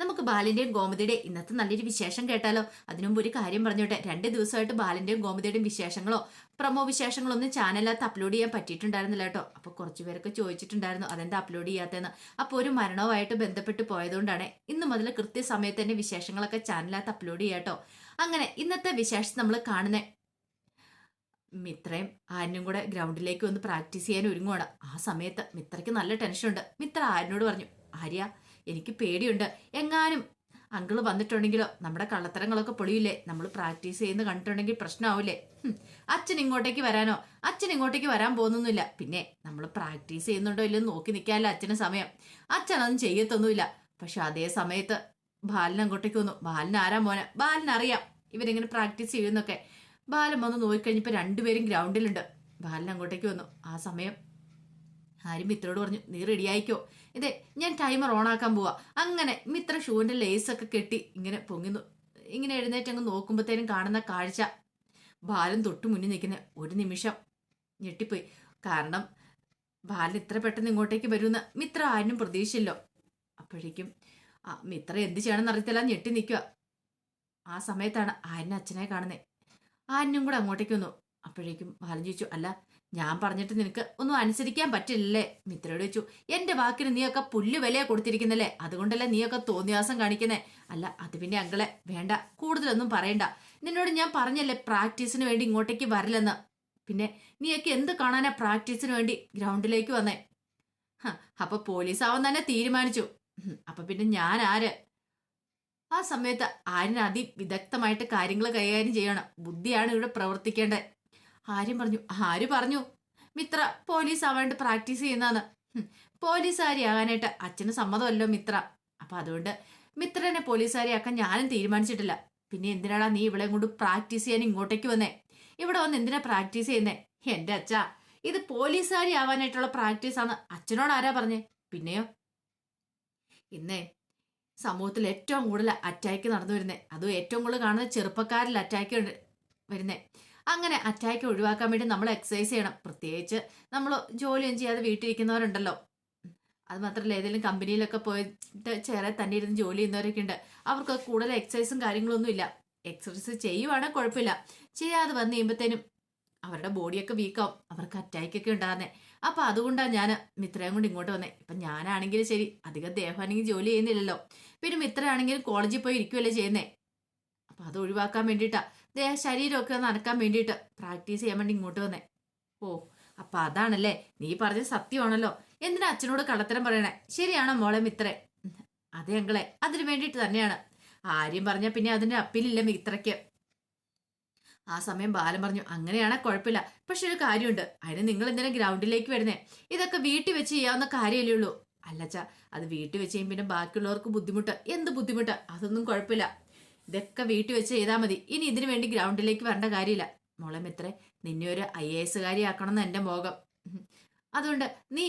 നമുക്ക് ബാലിന്റെയും ഗോമതിയുടെയും ഇന്നത്തെ നല്ലൊരു വിശേഷം കേട്ടാലോ? അതിനുമുമ്പ് ഒരു കാര്യം പറഞ്ഞോട്ടെ. രണ്ട് ദിവസമായിട്ട് ബാലിന്റെയും ഗോമതിയുടെയും വിശേഷങ്ങളോ പ്രമോ വിശേഷങ്ങളോ ഒന്നും ചാനലിനകത്ത് അപ്ലോഡ് ചെയ്യാൻ പറ്റിയിട്ടുണ്ടായിരുന്നില്ല കേട്ടോ. അപ്പോൾ കുറച്ചു പേരൊക്കെ ചോദിച്ചിട്ടുണ്ടായിരുന്നു അതെന്താ അപ്ലോഡ് ചെയ്യാത്തതെന്ന്? അപ്പോൾ ഒരു മരണവുമായിട്ട് ബന്ധപ്പെട്ട് പോയതുകൊണ്ടാണ് ഇന്ന് മുതൽ കൃത്യസമയത്ത് തന്നെ വിശേഷങ്ങളൊക്കെ ചാനലിനകത്ത് അപ്ലോഡ് ചെയ്യാട്ടോ അങ്ങനെ ഇന്നത്തെ വിശേഷം നമ്മൾ കാണുന്നേ മിത്രയും ആര്യനും കൂടെ ഗ്രൗണ്ടിലേക്ക് ഒന്ന് പ്രാക്ടീസ് ചെയ്യാൻ ഒരുങ്ങുവാണ്. ആ സമയത്ത് മിത്രയ്ക്ക് നല്ല ടെൻഷനുണ്ട് മിത്ര ആര്യനോട് പറഞ്ഞു ആര്യ എനിക്ക് പേടിയുണ്ട്. എങ്ങാനും അങ്കിൾ വന്നിട്ടുണ്ടെങ്കിലോ? നമ്മുടെ കള്ളത്തരങ്ങളൊക്കെ പൊളിയില്ലേ? നമ്മൾ പ്രാക്ടീസ് ചെയ്യുന്ന കണ്ടിട്ടുണ്ടെങ്കിൽ പ്രശ്നമാവില്ലേ അച്ഛൻ ഇങ്ങോട്ടേക്ക് വരാനോ? അച്ഛൻ ഇങ്ങോട്ടേക്ക് വരാൻ പോകുന്നൊന്നുമില്ല. പിന്നെ നമ്മൾ പ്രാക്ടീസ് ചെയ്യുന്നുണ്ടോ ഇല്ലെന്ന് നോക്കി നിൽക്കാമല്ലോ അച്ഛന് സമയം. അച്ഛൻ അതൊന്നും ചെയ്യത്തൊന്നുമില്ല. പക്ഷെ അതേ സമയത്ത് ബാലൻ അങ്ങോട്ടേക്ക് വന്നു. ബാലൻ ആരാ മോനെ? ബാലൻ അറിയാം. ഇവരിങ്ങനെ പ്രാക്ടീസ് ചെയ്യുന്നൊക്കെ. ബാലൻ വന്ന് നോക്കിക്കഴിഞ്ഞപ്പോൾ രണ്ടുപേരും ഗ്രൗണ്ടിലുണ്ട്. ബാലൻ അങ്ങോട്ടേക്ക് വന്നു. ആ സമയം ആരും മിത്രയോട് പറഞ്ഞു നീ റെഡി ആയിക്കോ? ഇതേ ഞാൻ ടൈമർ ഓൺ ആക്കാൻ പോവാ. അങ്ങനെ മിത്ര ഷൂവിന്റെ ലേസ് ഒക്കെ കെട്ടി ഇങ്ങനെ പൊങ്ങി ഇങ്ങനെ എഴുന്നേറ്റ് അങ്ങ് നോക്കുമ്പോഴത്തേനും കാണുന്ന കാഴ്ച. ബാലൻ തൊട്ടു മുന്നിൽ നിൽക്കുന്ന ഒരു നിമിഷം ഞെട്ടിപ്പോയി. കാരണം ബാലൻ ഇത്ര പെട്ടെന്ന് ഇങ്ങോട്ടേക്ക് വരുമെന്ന് മിത്ര ആരും പ്രതീക്ഷിച്ചല്ലോ അപ്പോഴേക്കും ആ മിത്ര എന്ത് ചെയ്യണമെന്ന് അറിയത്തില്ല ഞെട്ടി നിൽക്കുക ആ സമയത്താണ് ആര്യനെ അച്ഛനെ കാണുന്നത് ആര്യനും കൂടെ അങ്ങോട്ടേക്ക് വന്നു. അപ്പോഴേക്കും ബാലൻ ചോദിച്ചു അല്ല ഞാൻ പറഞ്ഞിട്ട് നിനക്ക് ഒന്നും അനുസരിക്കാൻ പറ്റില്ലല്ലേ? മിത്രയോട് ചോദിച്ചു എന്റെ വാക്കിന് നീയൊക്കെ പുല്ല് വിലയെ കൊടുത്തിരിക്കുന്നല്ലേ? അതുകൊണ്ടല്ലേ നീയൊക്കെ തോന്നിയാസം കാണിക്കുന്നേ? അല്ല അത് പിന്നെ അങ്കളെ വേണ്ട കൂടുതലൊന്നും പറയണ്ട. നിന്നോട് ഞാൻ പറഞ്ഞല്ലേ പ്രാക്ടീസിന് വേണ്ടി ഇങ്ങോട്ടേക്ക് വരില്ലെന്ന്? പിന്നെ നീയൊക്കെ എന്ത് കാണാനാ പ്രാക്ടീസിന് വേണ്ടി ഗ്രൗണ്ടിലേക്ക് വന്നേ? അപ്പൊ പോലീസ് ആവാൻ തന്നെ തീരുമാനിച്ചു. അപ്പൊ പിന്നെ ഞാൻ ആര്? ആ സമയത്ത് ആര്യന് അതിവിദഗ്ധമായിട്ട് കാര്യങ്ങൾ കൈകാര്യം ചെയ്യണം. ബുദ്ധിയാണ് ഇവിടെ പ്രവർത്തിക്കേണ്ടത്. ആര്യം പറഞ്ഞു ആര് പറഞ്ഞു? മിത്ര പോലീസ് ആവാണ്ട് പ്രാക്ടീസ് ചെയ്യുന്നതാണ്. പോലീസുകാരി ആകാനായിട്ട് അച്ഛന് സമ്മതമല്ലോ മിത്ര. അപ്പൊ അതുകൊണ്ട് മിത്രനെ പോലീസുകാരിയാക്കാൻ ഞാനും തീരുമാനിച്ചിട്ടില്ല. പിന്നെ എന്തിനാടാ നീ ഇവിടെ കൊണ്ട് പ്രാക്ടീസ് ചെയ്യാൻ ഇങ്ങോട്ടേക്ക് വന്നേ? ഇവിടെ വന്ന് എന്തിനാ പ്രാക്ടീസ് ചെയ്യുന്നേ? എന്റെ അച്ഛാ ഇത് പോലീസുകാരി ആവാനായിട്ടുള്ള പ്രാക്ടീസ് ആണ് അച്ഛനോട് ആരാ പറഞ്ഞേ? പിന്നെയോ? ഇന്നേ സമൂഹത്തിൽ ഏറ്റവും കൂടുതൽ അറ്റാക്ക് നടന്നു വരുന്നേ. അതും ഏറ്റവും കൂടുതൽ കാണുന്ന ചെറുപ്പക്കാരിൽ അറ്റാക്ക് വരുന്നേ. അങ്ങനെ അറ്റാക്ക് ഒഴിവാക്കാൻ വേണ്ടി നമ്മൾ എക്സസൈസ് ചെയ്യണം. പ്രത്യേകിച്ച് നമ്മൾ ജോലിയൊന്നും ചെയ്യാതെ വീട്ടിലിരിക്കുന്നവരുണ്ടല്ലോ. അത് മാത്രമല്ല ഏതെങ്കിലും കമ്പനിയിലൊക്കെ പോയിട്ട് ചേരെ തന്നെ ഇരുന്ന് ജോലി ചെയ്യുന്നവരൊക്കെ ഉണ്ട്. അവർക്ക് കൂടുതൽ എക്സസൈസും കാര്യങ്ങളൊന്നും ഇല്ല. എക്സസൈസ് ചെയ്യുവാണെങ്കിൽ കുഴപ്പമില്ല. ചെയ്യാതെ വന്നു കഴിയുമ്പോഴത്തേനും അവരുടെ ബോഡിയൊക്കെ വീക്കാവും അവർക്ക് അറ്റാക്കൊക്കെ ഉണ്ടാകുന്നേ. അപ്പൊ അതുകൊണ്ടാണ് ഞാൻ മിത്രയും കൊണ്ട് ഇങ്ങോട്ട് വന്നേ. ഇപ്പൊ ഞാനാണെങ്കിലും ശരി അധികം ദേഹമാണെങ്കിൽ ജോലി ചെയ്യുന്നില്ലല്ലോ. പിന്നെ മിത്രയാണെങ്കിലും കോളേജിൽ പോയി ഇരിക്കുവല്ലേ ചെയ്യുന്നേ. അപ്പൊ അത് ഒഴിവാക്കാൻ വേണ്ടിയിട്ടാ. ദേഹ ശരീരമൊക്കെ ഒന്ന് അനക്കാൻ വേണ്ടിയിട്ട് പ്രാക്ടീസ് ചെയ്യാൻ വേണ്ടി ഇങ്ങോട്ട് വന്നേ. ഓ അപ്പൊ അതാണല്ലേ? നീ പറഞ്ഞ സത്യമാണല്ലോ. എന്തിനാ അച്ഛനോട് കള്ളത്തരം പറയണേ? ശരിയാണോ മോളെ മിത്രേ? അതെ അങ്കളെ അതിനു വേണ്ടിയിട്ട് തന്നെയാണ്. ആര്യം പറഞ്ഞ പിന്നെ അതിന്റെ അപ്പീലില്ല മിത്രയ്ക്ക്. ആ സമയം ബാലൻ പറഞ്ഞു അങ്ങനെയാണെ കുഴപ്പമില്ല. പക്ഷെ ഒരു കാര്യമുണ്ട്. അതിന് നിങ്ങൾ എന്തിനാ ഗ്രൗണ്ടിലേക്ക് വരുന്നേ? ഇതൊക്കെ വീട്ടിൽ വെച്ച് ചെയ്യാവുന്ന കാര്യമല്ലേ ഉള്ളൂ. അല്ലച്ചാ അത് വീട്ടിൽ വെച്ച് കഴിയുമ്പോൾ പിന്നെ ബാക്കിയുള്ളവർക്ക് ബുദ്ധിമുട്ട്. എന്ത് ബുദ്ധിമുട്ട്? അതൊന്നും കുഴപ്പമില്ല. ഇതൊക്കെ വീട്ടിൽ വെച്ച് ചെയ്താൽ മതി. ഇനി ഇതിനു വേണ്ടി ഗ്രൗണ്ടിലേക്ക് വരേണ്ട കാര്യമില്ല. മോളെ മിത്രേ നിന്നെ ഒരു ഐ എ എസ് ആക്കണം എന്ന് എന്റെ മോഹം. അതുകൊണ്ട് നീ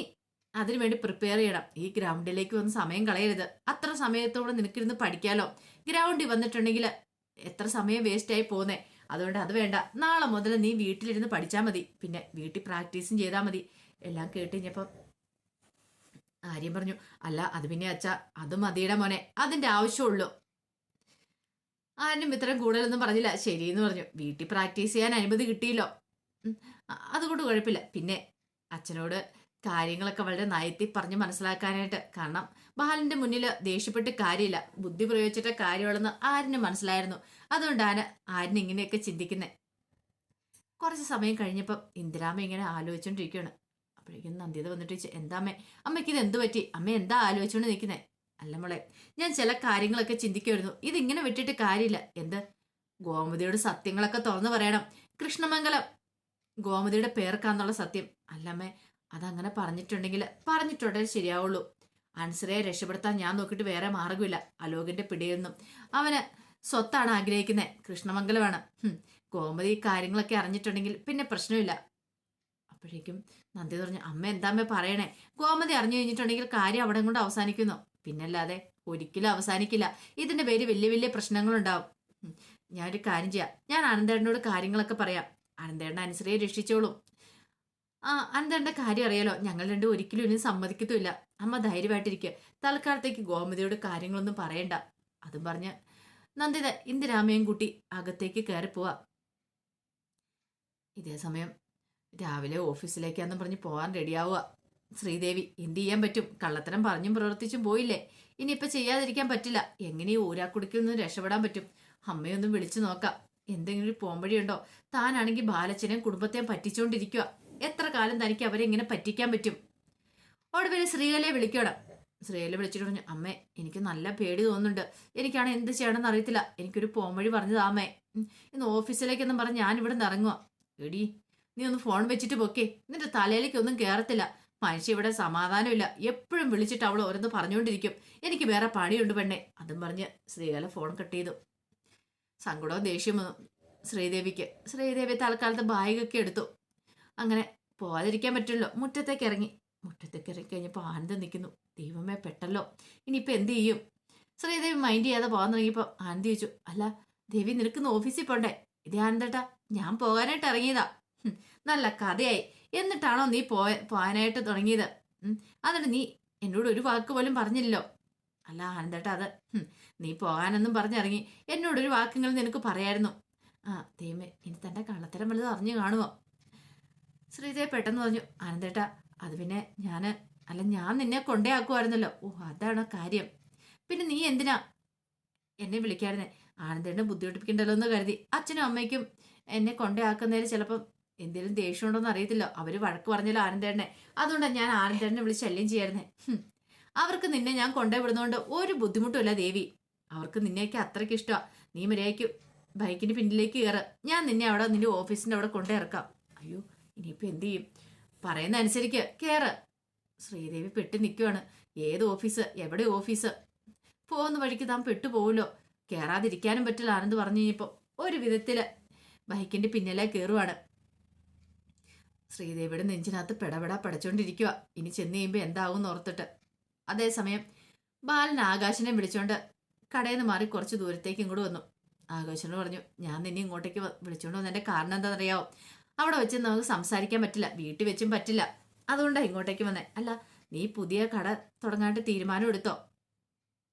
അതിനു വേണ്ടി പ്രിപ്പയർ ചെയ്യണം. ഈ ഗ്രൗണ്ടിലേക്ക് വന്ന് സമയം കളയരുത്. അത്ര സമയത്തോടെ നിനക്കിരുന്ന് പഠിക്കാലോ. ഗ്രൗണ്ടിൽ വന്നിട്ടുണ്ടെങ്കിൽ എത്ര സമയം വേസ്റ്റായി പോകുന്നേ അതുകൊണ്ട് അത് വേണ്ട. നാളെ മുതൽ നീ വീട്ടിലിരുന്ന് പഠിച്ചാൽ മതി. പിന്നെ വീട്ടിൽ പ്രാക്ടീസും ചെയ്താൽ മതി. എല്ലാം കേട്ട് കഴിഞ്ഞപ്പം ആര്യം പറഞ്ഞു അല്ല അത് പിന്നെ അച്ഛ അത് മതിയുടെ മോനെ. അതിന്റെ ആവശ്യമുള്ളൂ. ആരും ഇത്രയും കൂടുതലൊന്നും പറഞ്ഞില്ല. ശരി എന്ന് പറഞ്ഞു. വീട്ടിൽ പ്രാക്ടീസ് ചെയ്യാൻ അനുമതി കിട്ടിയില്ലോ. അതുകൊണ്ട് കുഴപ്പമില്ല. പിന്നെ അച്ഛനോട് കാര്യങ്ങളൊക്കെ വളരെ നയത്തി പറഞ്ഞ് മനസ്സിലാക്കാനായിട്ട്. കാരണം ബാലന്റെ മുന്നിൽ ദേഷ്യപ്പെട്ട് കാര്യമില്ല. ബുദ്ധി പ്രയോഗിച്ചിട്ട് കാര്യമുള്ളെന്ന് ആരിന് മനസ്സിലായിരുന്നു. അതുകൊണ്ടാണ് ആരിന് ഇങ്ങനെയൊക്കെ ചിന്തിക്കുന്നത് കുറച്ച് സമയം കഴിഞ്ഞപ്പം ഇന്ദിരാമ്മ ഇങ്ങനെ ആലോചിച്ചോണ്ടിരിക്കുകയാണ്. അപ്പോഴേക്കും നന്ദിത വന്നിട്ട് എന്താ അമ്മേ? അമ്മയ്ക്ക് ഇത് എന്ത് പറ്റി? അമ്മ എന്താ ആലോചിച്ചുകൊണ്ട് നിൽക്കുന്നേ അല്ല മോളെ ഞാൻ ചില കാര്യങ്ങളൊക്കെ ചിന്തിക്കുമായിരുന്നു ഇതിങ്ങനെ വിട്ടിട്ട് കാര്യമില്ല. എന്ത്? ഗോമതിയോട് സത്യങ്ങളൊക്കെ തുറന്നു പറയണം. കൃഷ്ണമംഗലം. ഗോമതിയുടെ പേർക്കാന്നുള്ള സത്യം. അല്ലമ്മേ അതങ്ങനെ പറഞ്ഞിട്ടുണ്ടെങ്കിൽ പറഞ്ഞിട്ടുണ്ടെങ്കിൽ ശരിയാവുള്ളൂ. അൻസറയെ രക്ഷപ്പെടുത്താൻ ഞാൻ നോക്കിയിട്ട് വേറെ മാർഗമില്ല അലോകിന്റെ പിടിയിൽ നിന്നും അവന് സ്വത്താണ് ആഗ്രഹിക്കുന്നത് കൃഷ്ണമംഗലമാണ്. ഗോമതി കാര്യങ്ങളൊക്കെ അറിഞ്ഞിട്ടുണ്ടെങ്കിൽ പിന്നെ പ്രശ്നമില്ല. അപ്പോഴേക്കും നന്ദി പറഞ്ഞു അമ്മ എന്താ അമ്മ പറയണേ? ഗോമതി അറിഞ്ഞു കഴിഞ്ഞിട്ടുണ്ടെങ്കിൽ കാര്യം അവിടെ കൊണ്ട് അവസാനിക്കുന്നു. പിന്നല്ലാതെ ഒരിക്കലും അവസാനിക്കില്ല. ഇതിന്റെ പേര് വലിയ വലിയ പ്രശ്നങ്ങളുണ്ടാവും. ഞാനൊരു കാര്യം ചെയ്യാം. ഞാൻ അനന്തേട്ടനോട് കാര്യങ്ങളൊക്കെ പറയാം. അനന്തേട്ടൻ അനുസരിയെ രക്ഷിച്ചോളും. ആ അനന്തേടന്റെ കാര്യം അറിയാലോ? ഞങ്ങൾ രണ്ടും ഒരിക്കലും ഇനി സമ്മതിക്കത്തുമില്ല. അമ്മ ധൈര്യമായിട്ടിരിക്കുക തൽക്കാലത്തേക്ക് ഗോമതിയോട് കാര്യങ്ങളൊന്നും പറയണ്ട. അതും പറഞ്ഞ് നന്ദിത ഇന്ദിരാമയും കൂട്ടി അകത്തേക്ക് കയറി പോവാ. ഇതേ സമയം രാവിലെ ഓഫീസിലേക്കാന്ന് പറഞ്ഞ് പോകാൻ റെഡിയാവുക. ശ്രീദേവി എന്ത് ചെയ്യാൻ പറ്റും? കള്ളത്തരം പറഞ്ഞും പ്രവർത്തിച്ചും പോയില്ലേ? ഇനിയിപ്പൊ ചെയ്യാതിരിക്കാൻ പറ്റില്ല. എങ്ങനെയും ഊരാക്കുടുക്കിൽ നിന്ന് രക്ഷപ്പെടാൻ പറ്റും? അമ്മയൊന്നും വിളിച്ചു നോക്കാം. എന്തെങ്കിലും ഒരു പോംവഴിയുണ്ടോ? താനാണെങ്കിൽ ബാലച്ചനെയും കുടുംബത്തെയും പറ്റിച്ചുകൊണ്ടിരിക്കുക എത്ര കാലം തനിക്ക് അവരെ ഇങ്ങനെ പറ്റിക്കാൻ പറ്റും? ഒടുവിൽ ശ്രീകലയെ വിളിക്കണം. ശ്രീകല വിളിച്ചിട്ട് പറഞ്ഞു അമ്മേ എനിക്ക് നല്ല പേടി തോന്നുന്നുണ്ട്. എനിക്കാണ് എന്ത് ചെയ്യണമെന്ന് അറിയത്തില്ല. എനിക്കൊരു പോംവഴി പറഞ്ഞതാ അമ്മേ. ഇന്ന് ഓഫീസിലേക്കെന്നും പറഞ്ഞ് ഞാൻ ഇവിടെ നിന്ന് ഇറങ്ങുക എടി നീ ഒന്ന് ഫോൺ വെച്ചിട്ട് പൊക്കേ. നിന്റെ തലയിലേക്ക് ഒന്നും കയറത്തില്ല മനുഷ്യ ഇവിടെ സമാധാനമില്ല. എപ്പോഴും വിളിച്ചിട്ട് അവൾ ഓരോന്ന് പറഞ്ഞുകൊണ്ടിരിക്കും. എനിക്ക് വേറെ പണിയുണ്ട് പെണ്ണെ. അതും പറഞ്ഞ് ശ്രീകല ഫോൺ കട്ട് ചെയ്തു. സങ്കടവും ദേഷ്യം ശ്രീദേവിക്ക്. ശ്രീദേവി തൽക്കാലത്ത് ബാഗൊക്കെ എടുത്തു. അങ്ങനെ പോകാതിരിക്കാൻ പറ്റുമല്ലോ മുറ്റത്തേക്ക് ഇറങ്ങി. മുറ്റത്തേക്ക് ഇറങ്ങി കഴിഞ്ഞപ്പോൾ ആനന്ദം നിൽക്കുന്നു. ദൈവമേ പെട്ടല്ലോ. ഇനിയിപ്പോൾ എന്ത് ചെയ്യും? ശ്രീദേവി മൈൻഡ് ചെയ്യാതെ പോകാൻ തുടങ്ങിയപ്പോൾ ആനന്ദ് ചോദിച്ചു. അല്ല ദേവി നിൽക്കുന്ന ഓഫീസിൽ പോണ്ടേ? ഇതേ ആനന്ദേട്ടാ ഞാൻ പോകാനായിട്ട് ഇറങ്ങിയതാ. നല്ല കഥയായി. എന്നിട്ടാണോ നീ പോയ പോകാനായിട്ട് തുടങ്ങിയത്? എന്നിട്ട് നീ എന്നോട് ഒരു വാക്ക് പോലും പറഞ്ഞില്ലല്ലോ. അല്ല ആനന്ദേട്ടാ അത് നീ പോകാനൊന്നും പറഞ്ഞിറങ്ങി എന്നോടൊരു വാക്കുകൾ നിനക്ക് പറയായിരുന്നു. ആ ദൈവമേ ഇനി തന്റെ കള്ളത്തരം വലുത് അറിഞ്ഞു കാണുമോ? ശ്രീജയ പെട്ടെന്ന് പറഞ്ഞു ആനന്ദേട്ടാ അത് പിന്നെ ഞാൻ അല്ല ഞാൻ നിന്നെ കൊണ്ടേ ആക്കുമായിരുന്നല്ലോ ഓ അതാണ് കാര്യം. പിന്നെ നീ എന്തിനാ എന്നെ വിളിക്കായിരുന്നേ ആനന്ദേട്ടനെ ബുദ്ധിമുട്ടിപ്പിക്കണ്ടല്ലോ എന്ന് കരുതി. അച്ഛനും അമ്മയ്ക്കും എന്നെ കൊണ്ടേ ആക്കുന്നതിന് ചിലപ്പം എന്തെങ്കിലും ദേഷ്യമുണ്ടോന്ന് അറിയത്തില്ല. അവർ വഴക്ക് പറഞ്ഞല്ലോ ആനന്ദേട്ടനെ. അതുകൊണ്ടാണ് ഞാൻ ആനന്ദേട്ടനെ വിളിച്ച് ശല്യം ചെയ്യായിരുന്നേ. അവർക്ക് നിന്നെ ഞാൻ കൊണ്ടേ വിടുന്നതുകൊണ്ട് ഒരു ബുദ്ധിമുട്ടുമില്ല ദേവി. അവർക്ക് നിന്നെയൊക്കെ അത്രയ്ക്ക് ഇഷ്ടമാ നീ മര്യാദയ്ക്ക് ബൈക്കിന്റെ പിന്നിലേക്ക് കയറ് ഞാൻ നിന്നെ അവിടെ നിന്റെ ഓഫീസിന്റെ അവിടെ കൊണ്ടേ ഇറക്കാം അയ്യോ ഇനിയിപ്പോ എന്ത് ചെയ്യും? പറയുന്ന അനുസരിക്ക് കയറ് ശ്രീദേവി പെട്ട് നിൽക്കുവാണ് ഏത് ഓഫീസ്? എവിടെ ഓഫീസ്? പോകുന്ന വഴിക്ക് താൻ പെട്ടുപോകുമല്ലോ കയറാതിരിക്കാനും പറ്റില്ല ആനന്ദ് പറഞ്ഞു കഴിഞ്ഞപ്പോൾ ഒരു വിധത്തിൽ ബൈക്കിന്റെ പിന്നിലെ കയറുവാണ് ശ്രീദേവിയുടെ നെഞ്ചിനകത്ത് പെടപെട പടച്ചോണ്ടിരിക്കുക ഇനി ചെന്ന് കഴിയുമ്പോൾ എന്താവും ഓർത്തിട്ട്. അതേസമയം ബാലൻ ആകാശനെ വിളിച്ചോണ്ട് കടയിൽ നിന്ന് മാറി കുറച്ച് ദൂരത്തേക്ക് ഇങ്ങോട്ട് വന്നു. ആകാശനോട് പറഞ്ഞു ഞാൻ നിന്നെ ഇങ്ങോട്ടേക്ക് വിളിച്ചോണ്ട് വന്നതിന്റെ കാരണം എന്താണെന്നറിയാവോ? അവിടെ വെച്ച് നമുക്ക് സംസാരിക്കാൻ പറ്റില്ല വീട്ടിൽ വെച്ചും പറ്റില്ല. അതുകൊണ്ടാണ് ഇങ്ങോട്ടേക്ക് വന്നേ. അല്ല നീ പുതിയ കട തുടങ്ങാനായിട്ട് തീരുമാനം എടുത്തോ?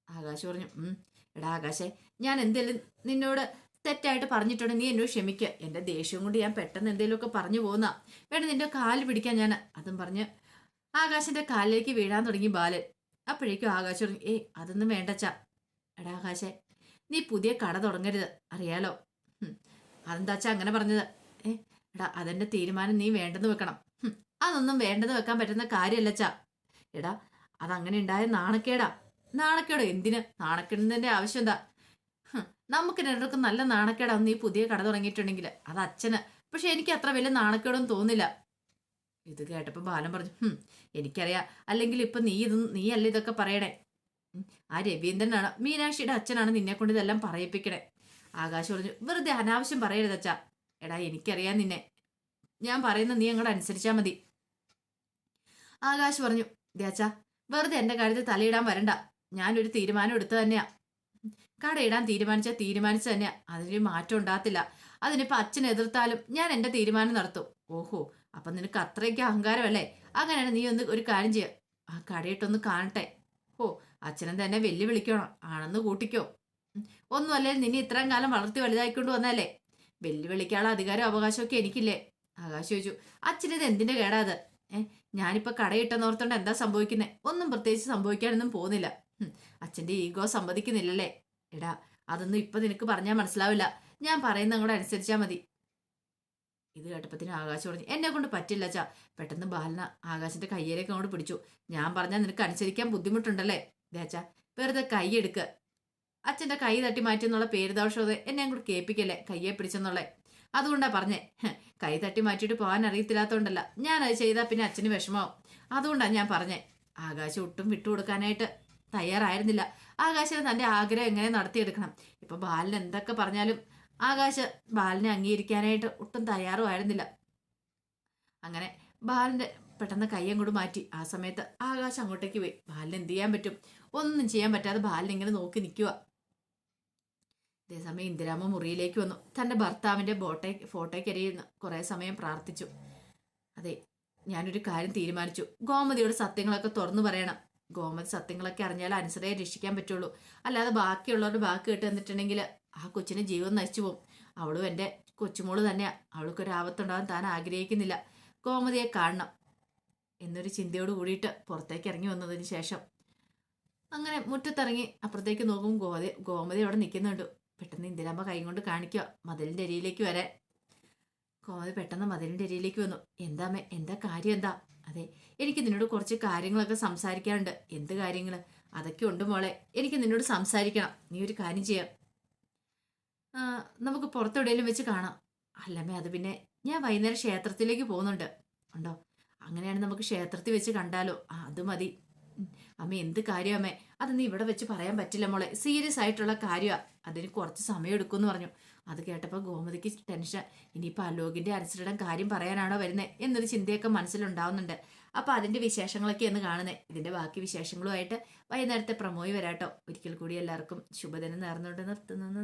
ആകാശ് പറഞ്ഞു എടാ ആകാശേ ഞാൻ എന്തേലും നിന്നോട് തെറ്റായിട്ട് പറഞ്ഞിട്ടുണ്ട്. നീ എന്നോട് ക്ഷമിക്കുക എന്റെ ദേഷ്യം കൊണ്ട് ഞാൻ പെട്ടെന്ന് എന്തെങ്കിലുമൊക്കെ പറഞ്ഞു പോകുന്ന വേണ്ട നിന്റെ കാൽ പിടിക്കാൻ ഞാൻ അതും പറഞ്ഞ് ആകാശന്റെ കാലിലേക്ക് വീഴാൻ തുടങ്ങി ബാലൻ. അപ്പോഴേക്കും ആകാശ് തുടങ്ങി ഏയ് അതൊന്നും വേണ്ടച്ച. എടാ ആകാശേ നീ പുതിയ കട തുടങ്ങരുത്. അറിയാലോ? അതെന്താച്ച അങ്ങനെ പറഞ്ഞത്? ഏ എടാ അതെന്റെ തീരുമാനം നീ വേണ്ടെന്ന് വെക്കണം. അതൊന്നും വേണ്ടെന്ന് വെക്കാൻ പറ്റുന്ന കാര്യമല്ലച്ച. എടാ അതങ്ങനെ ഉണ്ടായ നാണക്കേടാ. നാണക്കേടോ? എന്തിന്? നാണക്കേടിന്റെ ആവശ്യം എന്താ? നമുക്ക് രണ്ടുപേർക്കും നല്ല നാണക്കേടാന്ന് നീ പുതിയ കട തുടങ്ങിയിട്ടുണ്ടെങ്കിൽ അത് അച്ഛന്. പക്ഷെ എനിക്ക് അത്ര വലിയ നാണക്കേടൊന്നും തോന്നില്ല. ഇത് കേട്ടപ്പോൾ ബാലൻ പറഞ്ഞു "ഹും, എനിക്കറിയാം. അല്ലെങ്കിൽ ഇപ്പം നീ ഇത് നീ അല്ല ഇതൊക്കെ പറയണേ? ആ രവീന്ദ്രനാണ് മീനാക്ഷിയുടെ അച്ഛനാണ് നിന്നെ കൊണ്ട് ഇതെല്ലാം പറയിപ്പിക്കണേ. ആകാശ് പറഞ്ഞു വെറുതെ അനാവശ്യം പറയരുത് അച്ഛാ. എടാ എനിക്കറിയാം നിന്നെ. ഞാൻ പറയുന്ന നീ അങ്ങോട്ട് അനുസരിച്ചാൽ മതി. ആകാശ് പറഞ്ഞു ദേച്ചാ വെറുതെ എന്റെ കാര്യത്തിൽ തലയിടാൻ വരണ്ട. ഞാനൊരു തീരുമാനം എടുത്തു തന്നെയാ. കടയിടാൻ തീരുമാനിച്ച തീരുമാനിച്ചു തന്നെ അതിനൊരു മാറ്റം ഉണ്ടാകത്തില്ല. അതിനിപ്പോ അച്ഛൻ എതിർത്താലും ഞാൻ എന്റെ തീരുമാനം നടത്തും. ഓഹോ അപ്പൊ നിനക്ക് അത്രയ്ക്ക് അഹങ്കാരമല്ലേ? അങ്ങനെയാണ് നീ ഒന്ന് ഒരു കാര്യം ചെയ്യുക ആ കടയിട്ടൊന്ന് കാണട്ടെ. ഓ അച്ഛനെ തന്നെ വെല്ലുവിളിക്കണം. ആണെന്ന് കൂട്ടിക്കോ. ഒന്നുമല്ലേ നിന്നെ ഇത്രയും കാലം വളർത്തി വലുതായിക്കൊണ്ട് വന്നല്ലേ വെല്ലുവിളിക്കാനുള്ള അധികാരം അവകാശമൊക്കെ എനിക്കില്ലേ? ആകാശ് ചോദിച്ചു അച്ഛനിത് എന്തിന്റെ കേടാത് ഏ ഞാനിപ്പോ കടയിട്ടെന്നോർത്തോണ്ട് എന്താ സംഭവിക്കുന്നത് ഒന്നും പ്രത്യേകിച്ച് സംഭവിക്കാനൊന്നും പോകുന്നില്ല. അച്ഛന്റെ ഈഗോ സമ്മതിക്കുന്നില്ലല്ലേ? എടാ അതൊന്നും ഇപ്പൊ നിനക്ക് പറഞ്ഞാൽ മനസ്സിലാവില്ല. ഞാൻ പറയുന്ന അങ്ങോട്ട് അനുസരിച്ചാ മതി. ഇത് കേട്ടപ്പത്തിന് ആകാശ് പറഞ്ഞു എന്നെ കൊണ്ട് പറ്റില്ല ചാ പെട്ടെന്ന് ബാലന ആകാശിന്റെ കയ്യിലേക്ക് അങ്ങോട്ട് പിടിച്ചു. ഞാൻ പറഞ്ഞാൽ നിനക്ക് അനുസരിക്കാൻ ബുദ്ധിമുട്ടുണ്ടല്ലേ? ദേ അച്ഛാ വെറുതെ കൈ എടുക്ക്. അച്ഛന്റെ കൈ തട്ടി മാറ്റിയെന്നുള്ള പേരുദോഷത എന്നെ അങ്ങോട്ട് കേൾപ്പിക്കല്ലേ? കയ്യെ പിടിച്ചെന്നുള്ളേ. അതുകൊണ്ടാ പറഞ്ഞേ കൈ തട്ടി മാറ്റിയിട്ട് പോകാൻ അറിയത്തില്ലാത്തതുകൊണ്ടല്ല ഞാൻ അത് ചെയ്താൽ പിന്നെ അച്ഛന് വിഷമാവും അതുകൊണ്ടാണ് ഞാൻ പറഞ്ഞേ ആകാശം ഒട്ടും വിട്ടുകൊടുക്കാനായിട്ട് തയ്യാറായിരുന്നില്ല. ആകാശന് തന്റെ ആഗ്രഹം എങ്ങനെ നടത്തിയെടുക്കണം? ഇപ്പൊ ബാലൻ എന്തൊക്കെ പറഞ്ഞാലും ആകാശ് ബാലിനെ അംഗീകരിക്കാനായിട്ട് ഒട്ടും തയ്യാറുമായിരുന്നില്ല. അങ്ങനെ ബാലിന്റെ പെട്ടെന്ന് കൈ അങ്ങോട്ട് മാറ്റി. ആ സമയത്ത് ആകാശ് അങ്ങോട്ടേക്ക് പോയി. ബാലിന് എന്ത് ചെയ്യാൻ പറ്റും? ഒന്നും ചെയ്യാൻ പറ്റാതെ ബാലിനെ ഇങ്ങനെ നോക്കി നിൽക്കുക അതേസമയം ഇന്ദിരാമ മുറിയിലേക്ക് വന്നു. തന്റെ ഭർത്താവിന്റെ ബോട്ടേ ഫോട്ടോയ്ക്കരിയുന്ന കുറേ സമയം പ്രാർത്ഥിച്ചു. അതെ ഞാനൊരു കാര്യം തീരുമാനിച്ചു. ഗോമതിയുടെ സത്യങ്ങളൊക്കെ തുറന്നു പറയണം. ഗോമതി സത്യങ്ങളൊക്കെ അറിഞ്ഞാൽ അനുസരയെ രക്ഷിക്കാൻ പറ്റുള്ളൂ. അല്ലാതെ ബാക്കിയുള്ളവരുടെ ബാക്കി കേട്ട് തന്നിട്ടുണ്ടെങ്കിൽ ആ കൊച്ചിന് ജീവൻ നശിച്ചു പോകും. അവളും എന്റെ കൊച്ചുമോൾ തന്നെയാണ് അവൾക്കൊരു ആപത്തുണ്ടാകാൻ താൻ ആഗ്രഹിക്കുന്നില്ല. ഗോമതിയെ കാണണം എന്നൊരു ചിന്തയോട് കൂടിയിട്ട് പുറത്തേക്ക് ഇറങ്ങി വന്നതിന് ശേഷം അങ്ങനെ മുറ്റത്തിറങ്ങി അപ്പുറത്തേക്ക് നോക്കും ഗോമതി ഗോമതി അവിടെ നിൽക്കുന്നുണ്ട് പെട്ടെന്ന് ഇന്ദിരാമ്മ കൈ കൊണ്ട് കാണിക്കുക മതിലിന്റെ അരിയിലേക്ക് വരാൻ ഗോമതി പെട്ടെന്ന് മതിലിന്റെ അരിയിലേക്ക് വന്നു. എന്താമേ എന്താ കാര്യം? എന്താ? അതെ എനിക്ക് നിന്നോട് കുറച്ച് കാര്യങ്ങളൊക്കെ സംസാരിക്കാറുണ്ട് എന്ത് കാര്യങ്ങൾ അതൊക്കെ ഉണ്ട് മോളെ. എനിക്ക് നിന്നോട് സംസാരിക്കണം. നീ ഒരു കാര്യം ചെയ്യാം. നമുക്ക് പുറത്തെവിടെയെങ്കിലും വെച്ച് കാണാം. അല്ലമ്മേ അത് പിന്നെ ഞാൻ വൈകുന്നേരം ക്ഷേത്രത്തിലേക്ക് പോകുന്നുണ്ട്. ഉണ്ടോ? അങ്ങനെയാണ് നമുക്ക് ക്ഷേത്രത്തിൽ വെച്ച് കണ്ടാലോ? ആ അത് മതി. അമ്മ എന്ത് കാര്യമേ അത് നീ ഇവിടെ വെച്ച് പറയാൻ പറ്റില്ല മോളെ. സീരിയസ് ആയിട്ടുള്ള കാര്യമാണ് അതിന് കുറച്ച് സമയം എടുക്കുമെന്ന് പറഞ്ഞു. അത് കേട്ടപ്പോൾ ഗോമതിക്ക് ടെൻഷൻ ഇനിയിപ്പോൾ അലോകിന്റെ അനുസരിടം കാര്യം പറയാനാണോ വരുന്നത് എന്നൊരു ചിന്തയൊക്കെ മനസ്സിലുണ്ടാവുന്നുണ്ട്. അപ്പോൾ അതിന്റെ വിശേഷങ്ങളൊക്കെ എന്ന് കാണുന്നത് ഇതിന്റെ ബാക്കി വിശേഷങ്ങളുമായിട്ട് വൈകുന്നേരത്തെ പ്രമോയി വരാട്ടോ. ഒരിക്കൽ കൂടി എല്ലാവർക്കും ശുഭദിനം നേർന്നുകൊണ്ട് നിർത്തുന്നു.